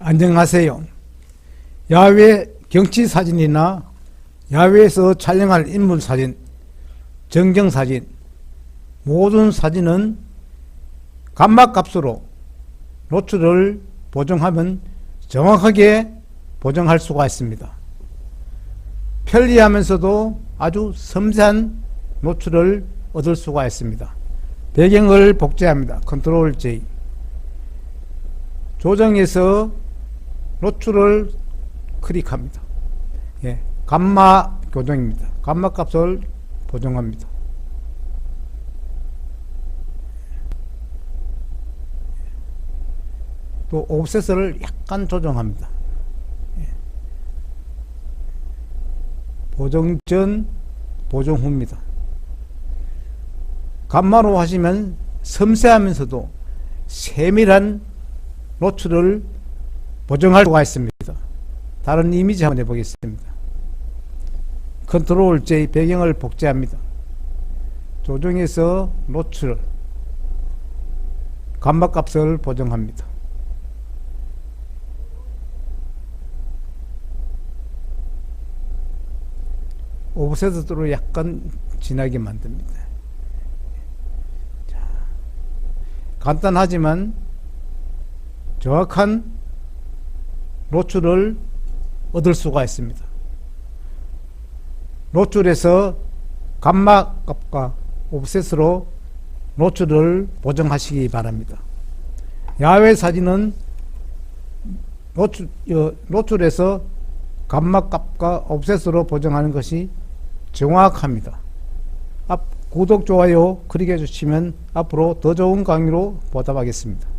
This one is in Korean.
안녕하세요. 야외 경치 사진이나 야외에서 촬영할 인물 사진, 전경 사진, 모든 사진은 감막 값으로 노출을 보정하면 정확하게 보정할 수가 있습니다. 편리하면서도 아주 섬세한 노출을 얻을 수가 있습니다. 배경을 복제합니다. 컨트롤 J. 조정해서 노출을 클릭합니다. 예, 감마 교정입니다. 감마 값을 보정합니다. 또 옵셋을 약간 조정합니다. 예. 보정 전, 보정 후입니다. 감마로 하시면 섬세하면서도 세밀한 노출을 보정할 수가 있습니다. 다른 이미지 한번 해보겠습니다. 컨트롤 J 배경을 복제합니다. 조정해서 노출, 감마 값을 보정합니다. 오브셋으로 약간 진하게 만듭니다. 자, 간단하지만 정확한 노출을 얻을 수가 있습니다. 노출에서 감마 값과 옵셋으로 노출을 보정하시기 바랍니다. 야외 사진은 노출, 어, 노출에서 감마 값과 옵셋으로 보정하는 것이 정확합니다. 앞, 구독, 좋아요 클릭해 주시면 앞으로 더 좋은 강의로 보답하겠습니다.